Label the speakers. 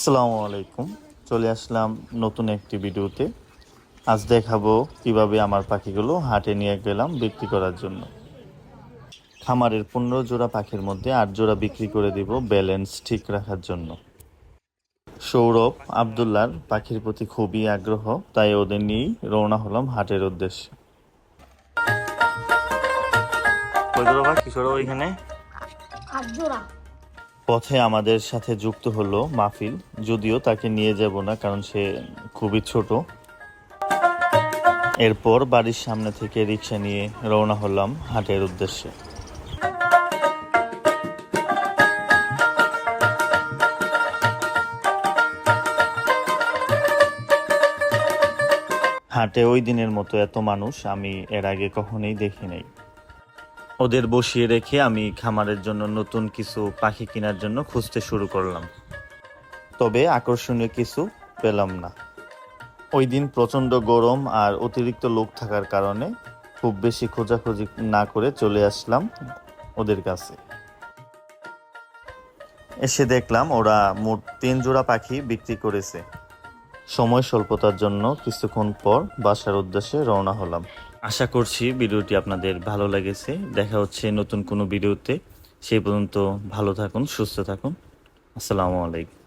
Speaker 1: আসসালামু আলাইকুম। চলে আসলাম নতুন একটি ভিডিওতে। আজ দেখাবো কীভাবে আমার পাখিগুলো হাটে নিয়ে গেলাম বিক্রি করার জন্য। খামারের পনেরো জোড়া পাখির মধ্যে আট জোড়া বিক্রি করে দিব ব্যালেন্স ঠিক রাখার জন্য। সৌরভ আবদুল্লার পাখির প্রতি খুবই আগ্রহ তাই ওদের নিয়েই রওনা হলাম হাটের উদ্দেশ্যে। কিশোর ওইখানে
Speaker 2: আট জোড়া
Speaker 1: পথে আমাদের সাথে যুক্ত হলো মাহফিল। যদিও তাকে নিয়ে যাব না, কারণ সে খুবই ছোট। এরপর বাড়ির সামনে থেকে রিক্সা নিয়ে রওনা হলাম হাটের উদ্দেশ্যে। হাটে ওই দিনের মতো এত মানুষ আমি এর আগে কখনোই দেখি নাই ওদের বসিয়ে রেখে আমি খামারের জন্য নতুন কিছু পাখি কেনার জন্য খুঁজতে শুরু করলাম। তবে আকর্ষণীয় কিছু পেলাম না। ওই দিন প্রচণ্ড গরম আর অতিরিক্ত লোক থাকার কারণে খুব বেশি খোঁজাখুঁজি না করে চলে আসলাম ওদের কাছে। এসে দেখলাম ওরা মোট তিন জোড়া পাখি বিক্রি করেছে। সময় স্বল্পতার জন্য কিছুক্ষণ পর বাসার উদ্দেশ্যে রওনা হলাম। আশা করছি ভিডিওটি আপনাদের ভালো লেগেছে। দেখা হচ্ছে নতুন কোনো ভিডিওতে। সেই পর্যন্ত ভালো থাকুন, সুস্থ থাকুন। আসসালামু আলাইকুম।